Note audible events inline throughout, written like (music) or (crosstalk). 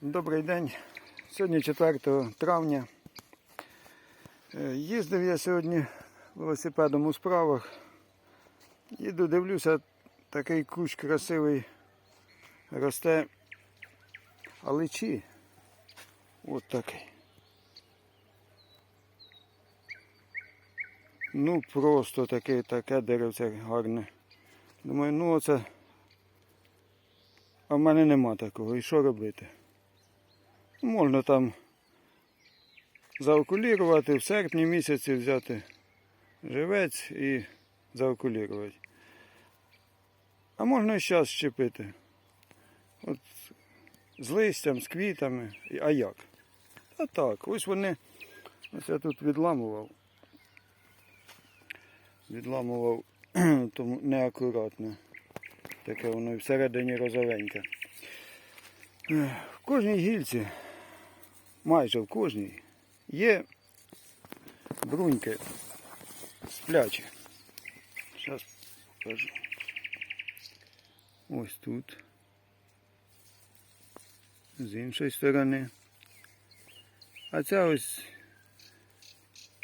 Добрий день. Сьогодні 4 травня. Е, Їздив я сьогодні велосипедом у справах. Їду, дивлюся, такий кущ красивий росте. Аличі. От такий. Ну просто таке, таке деревце гарне. Думаю, ну оце. А в мене нема такого. І що робити? Можна там заокулірувати, в серпні місяці взяти живець і заокулірувати. А можна і зараз щепити. От з листям, з квітами. А як? А так, ось вони. Ось я тут відламував. Відламував (clears throat) тому неакуратно. Таке воно і всередині розовеньке. В кожній гільці, майже в кожній, є бруньки сплячі. Зараз покажу. Ось тут. З іншої сторони. А ця ось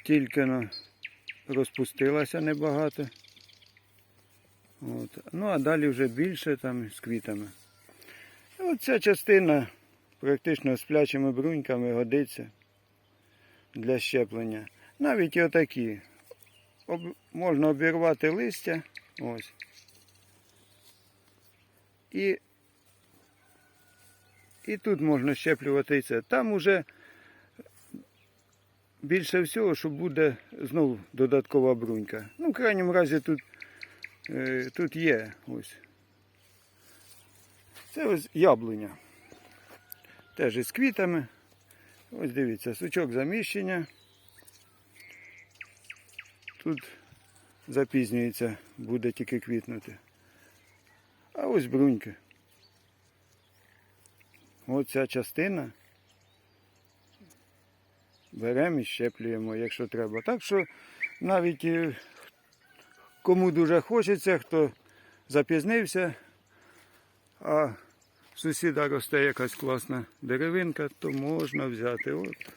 тільки розпустилася небагато. От. Ну а далі вже більше там з квітами. Оця частина практично з плячими бруньками годиться для щеплення. Навіть і отакі. Об... Можна обірвати листя. Ось. І, і тут можна щеплювати це. Там уже більше всього, що буде знову додаткова брунька. Ну, в крайньому разі тут, е, тут є ось. Це ось яблуня. Теж із квітами. Ось дивіться, сучок заміщення. Тут запізнюється, буде тільки квітнути. А ось бруньки. Ось ця частина. Беремо і щеплюємо, якщо треба. Так що навіть е, кому дуже хочеться, хто запізнився, а сусіда росте якась класна деревинка, то можна взяти от,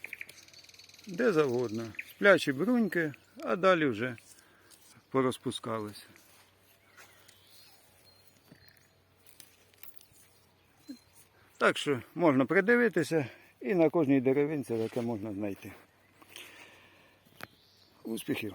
де завгодно. Сплячі бруньки, а далі вже порозпускалися. Так що можна придивитися і на кожній деревинці таке можна знайти. Успіхів!